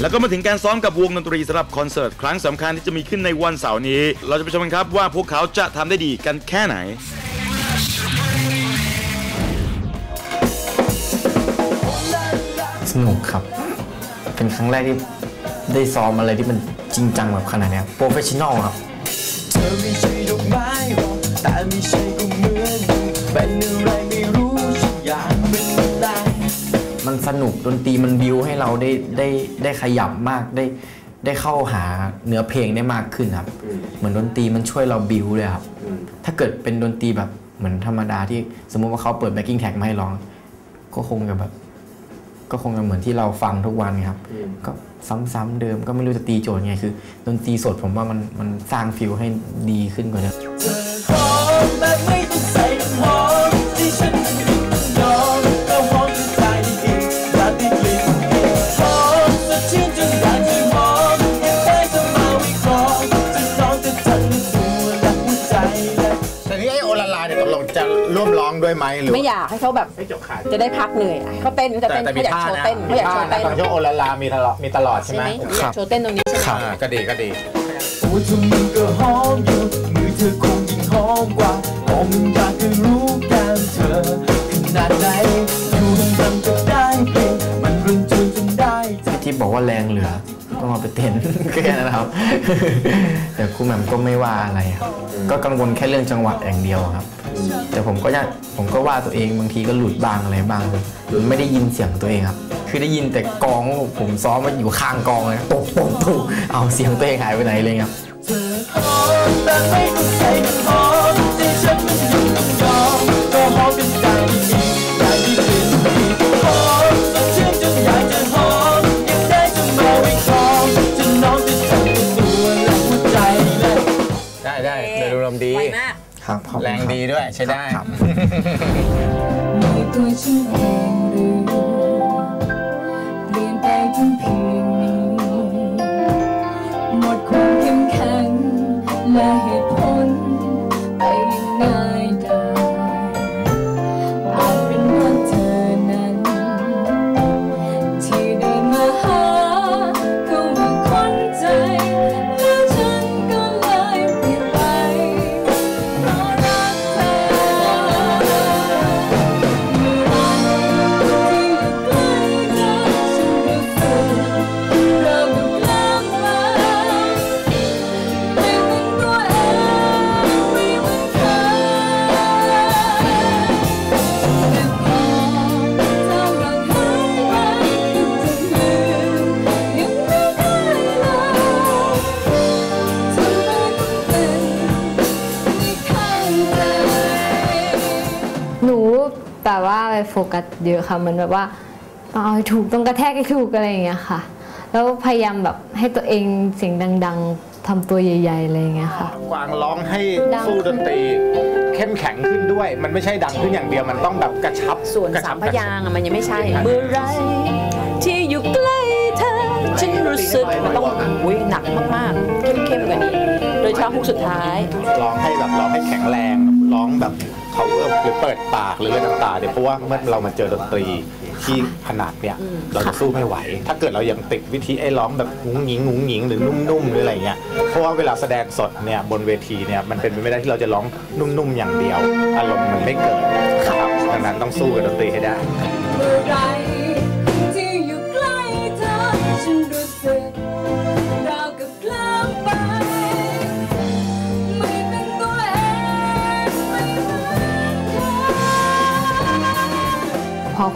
แล้วก็มาถึงการซ้อมกับวงดนตรีสำหรับคอนเสิร์ตครั้งสำคัญที่จะมีขึ้นในวันเสาร์นี้ เราจะไปชมกันครับว่าพวกเขาจะทำได้ดีกันแค่ไหนสนุกครับ เป็นครั้งแรกที่ได้ซ้อมอะไรที่มันจริงจังแบบขนาดเนี้โปรเฟชชั่นอลครับเธอไม่ใช่ดอกไม้หรอกแต่ไม่ใช่ก็เหมือนอยู่เป็นอะไรไม่รู้ สนุกดนตรีมันบิวให้เราได้ได้ได้ขยับมากได้ได้เข้าหาเนื้อเพลงได้มากขึ้นครับ เหมือนดนตรีมันช่วยเราบิวเลยครับ ถ้าเกิดเป็นดนตรีแบบเหมือนธรรมดาที่สมมุติว่าเขาเปิดแบ็กกิ้งแท็กมาให้ร้อง ก็คงจะแบบก็คงจะเหมือนที่เราฟังทุกวันครับก็ซ้ำๆเดิมก็ไม่รู้จะตีโจทย์ไงคือดนตรีสดผมว่ามันมันสร้างฟิลให้ดีขึ้นกว่าเดิม ด้วยไหมหรือไม่อยากให้เขาแบบไม่จบขาดจะได้พักเหนื่อยอะเขาเต้นเขาจะแต่เต้นแต่มีเขาอยากท่าโชว์นะเต้นเขามีอยากท่าโชว์นะเต้นตอนช่วงโอลาลามีตลอดมีตลอดใช่ใช่ไหมไหมอยากโชว์เต้นตรงนี้ใช่ไหมอ่าก็ดีก็ดีโอ้เธอมันก็หอมอยู่มือเธอคงยิ่งหอมกว่าหอมมันอยากจะรู้กันเธอขนาดไหนอยู่ห่างๆก็ได้เพียงมันรึนจนจนได้ใจพี่ทิพย์บอกว่าแรงเหลือ ต้องเอาไปเต้นแค่นั้นนะครับ แต่ครูแหม่มก็ไม่ว่าอะไรครับ ก็กังวลแค่เรื่องจังหวะอย่างเดียวครับ แต่ผมก็ยังผมก็ว่าตัวเองบางทีก็หลุดบ้างอะไรบ้างหรือไม่ได้ยินเสียงตัวเองครับ คือได้ยินแต่กลองผมซ้อมมาอยู่ข้างกลองเลยตบตบตบเอาเสียงตัวเองหายไปไหนเลยครับ ดีด้วยใช้ได้ครับมีตัวฉันเองหรือเปลี่ยนไปถึงเพียงนี้หมดความเข้มแข็งและเหตุผล กัสเยอะค่ะเหมือนแบบว่าเอาให้ถูกต้องกระแทกให้ถูกอะไรอย่างเงี้ยค่ะ แล้วพยายามแบบให้ตัวเองเสียงดัง ๆทำตัวใหญ่ๆอะไรอย่างเงี้ยค่ะ กวางร้องให้ดังสู้ดนตรี เข้มแข็งขึ้นด้วย มันไม่ใช่ดังขึ้นอย่างเดียวมันต้องแบบกระชับส่วนกระสาชัมบพยางค์อะมันยังไม่ใช่เมื่อไรที่อยู่ใกล้เธอฉันรู้สึกมันต้องอุ้ยหนักมากๆเข้มๆกว่านี้ โดยเฉพาะฮุกสุดท้าย ร้องให้แบบร้องให้แข็งแรงร้องแบบ เขาหรือเปิดปากหรืออะไรต่างๆเนี่ยเพราะว่าเมื่อเรามาเจอดนตรีที่ขนาดเนี่ยเราจะสู้ไม่ไหว ถ้าเกิดเรายังติดวิธีไอ้ร้องแบบงุ้งหงิงงุ้งหงิงหรือนุ่มๆหรืออะไรเงี้ยเพราะว่าเวลาแสดงสดเนี่ยบนเวทีเนี่ยมันเป็นไปไม่ได้ที่เราจะร้องนุ่มๆอย่างเดียว อารมณ์มันไม่เกิดครับดังนั้นต้องสู้กับดนตรีให้ได้ เมื่อไรที่อยู่ใกล้เธอฉันรู้สึก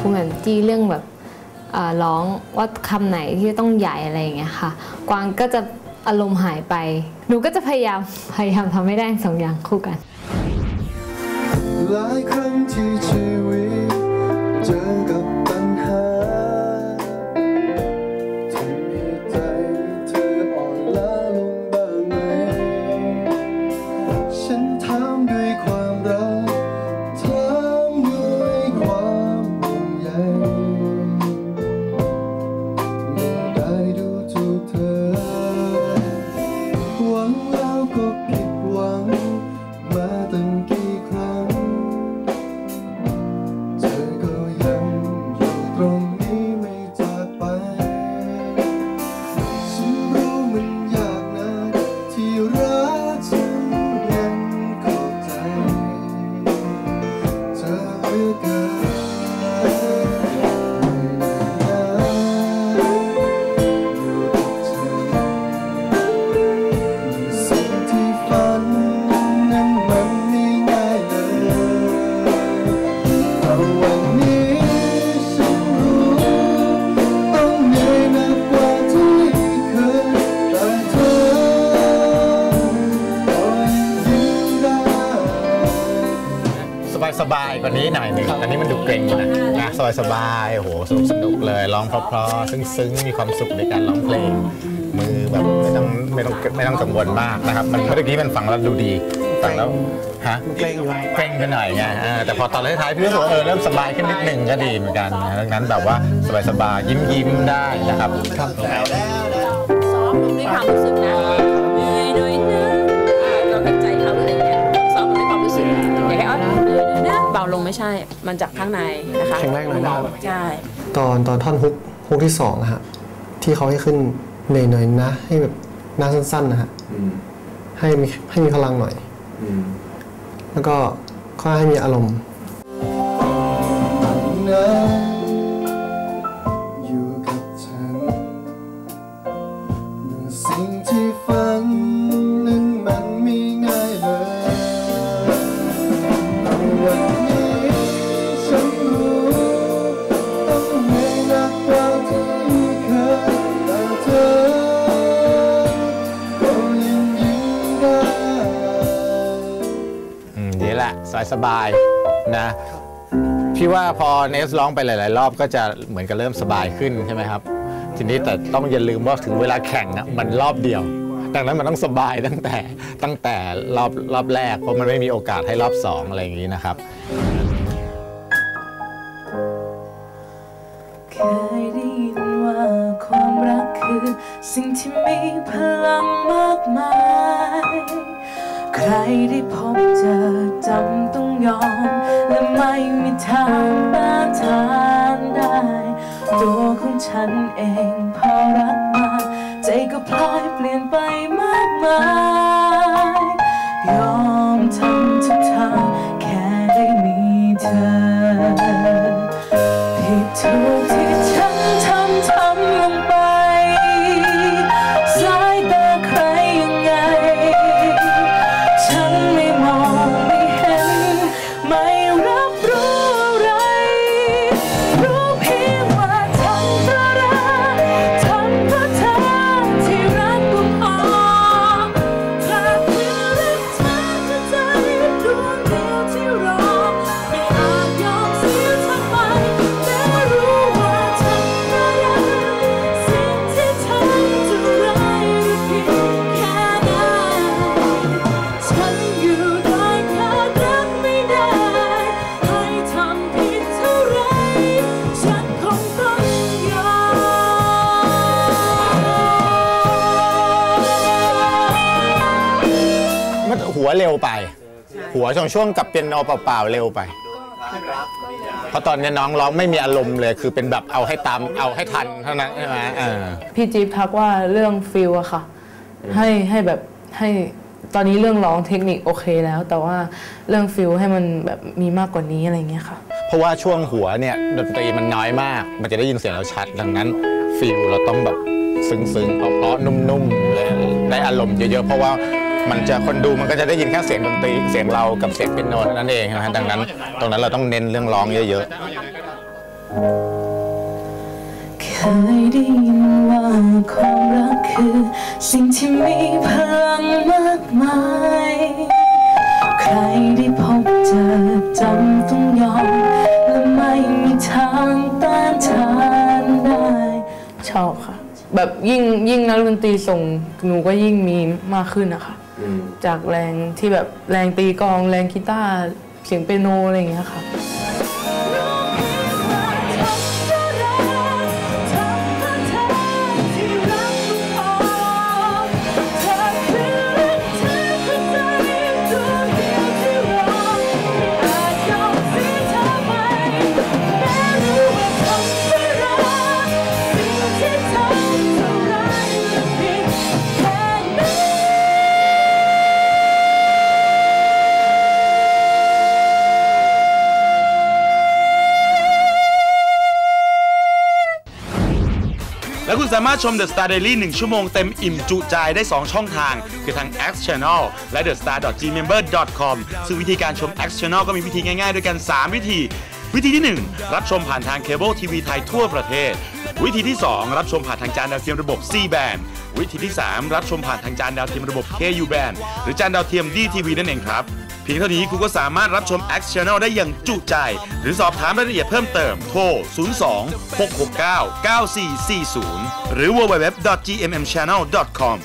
ครูแหม่มจี้เรื่องแบบร้องว่าคำไหนที่ต้องใหญ่อะไรอย่างเงี้ยค่ะ กวางก็จะอารมณ์หายไป หนูก็จะพยายามพยายามทำให้ได้สองอย่างคู่กัน หลายครั้งที่ชีวิตเจอกับ สบายสบายๆโอ้โหสนุกสนุกเลยร้องเพราะๆซึ้งๆ มีความสุขในการร้องเพลง มือแบบไม่ต้องไม่ต้องไม่ต้องกังวลมากนะครับ มันเมื่อกี้มันฟังแล้วดูดีฟังแล้วฮะเกรงเกรงไปหน่อยไงอ่าแต่พอตอนท้ายๆพี่รู้สึกว่าเออเริ่มสบายขึ้นนิดหนึ่งก็ดีเหมือนกันนะดังนั้นแบบว่าสบายๆยิ้มยิ้มๆได้นะครับซ้อมด้วยความรู้สึกนะ ม่ใช่มันจากข้างในนะคะแข็งแรงหน่อยนะใช่ตอนตอนท่อนฮุกฮุกที่สองอะฮะที่เขาให้ขึ้นเหนื่อยๆนะ ให้แบบหน้าสั้นๆนะฮะให้มีให้มีพลังหน่อยแล้วก็ค่อยให้มีอารมณ์ สบายๆนะพี่ว่าพอเนสร้องไปหลาย ๆ รอบก็จะเหมือนกับเริ่มสบายขึ้นใช่ไหมครับ ทีนี้แต่ต้องอย่าลืมว่าถึงเวลาแข่งอะมันรอบเดียว ดังนั้นมันต้องสบายตั้งแต่ตั้งแต่รอบรอบแรกเพราะมันไม่มีโอกาสให้รอบสองอะไรอย่างนี้นะครับเคยได้ยินว่าความรักคือ สิ่งที่มีพลังมากมาย ใครได้พบเจอจำต้องยอม และไม่มีทางต้านทานได้ ตัวของฉันเองพอรักมา ใจก็พลอยเปลี่ยน เร็วไป หัวช่วงช่วงกับเปียโนเปล่าๆเร็วไป เพราะตอนนี้น้องร้องไม่มีอารมณ์เลย คือเป็นแบบเอาให้ตามเอาให้ทันเท่านั้นใช่ไหมเออพี่จิ๊บทักว่าเรื่องฟิลอะค่ะ ให้ให้แบบให้ตอนนี้เรื่องร้องเทคนิคโอเคแล้ว แต่ว่าเรื่องฟิลให้มันแบบมีมากกว่านี้อะไรเงี้ยค่ะ เพราะว่าช่วงหัวเนี่ยดนตรีมันน้อยมาก มันจะได้ยินเสียงเราชัด ดังนั้นฟิลเราต้องแบบซึ้งๆเพราะๆนุ่มๆเลยได้อารมณ์เยอะๆเพราะว่า มันจะคนดูมันก็จะได้ยินแค่เสียงดนตรีเสียงเรากับเสียงเปียโนเท่านั้นเองนะฮะดังนั้น ตรงนั้นเราต้องเน้นเรื่องร้องเยอะๆเคยได้ยินว่าความรักคือ สิ่งที่มีพลังมากมาย ใครได้พบเจอจำต้องยอมและไม่มีทางต้านทานได้ชอบค่ะ แบบยิ่งยิ่งนักดนตรีส่งหนูก็ยิ่งมีมากขึ้นนะคะ จากแรงที่แบบแรงตีกองแรงกีตาร์เสียงเปียโนอะไรอย่างเงี้ยค่ะ คุณสามารถชม The Star Daily 1 ชั่วโมงเต็มอิ่มจุใจได้ 2 ช่องทาง คือทาง X Channel และ The Star Gmember.com ซึ่งวิธีการชม X Channel ก็มีวิธีง่ายๆ ด้วยกัน 3 วิธี วิธีที่ 1 รับชมผ่านทางเคเบิลทีวีไทยทั่วประเทศ วิธีที่ 2 รับชมผ่านทางจานดาวเทียมระบบ C band วิธีที่ 3 รับชมผ่านทางจานดาวเทียมระบบ KU band หรือจานดาวเทียม DTV นั่นเองครับ เพียงเท่านี้คุณก็สามารถรับชม X Channel ได้อย่างจุใจ หรือสอบถามรายละเอียดเพิ่มเติมโทร 02 669 9440 หรือ www.gmmchannel.com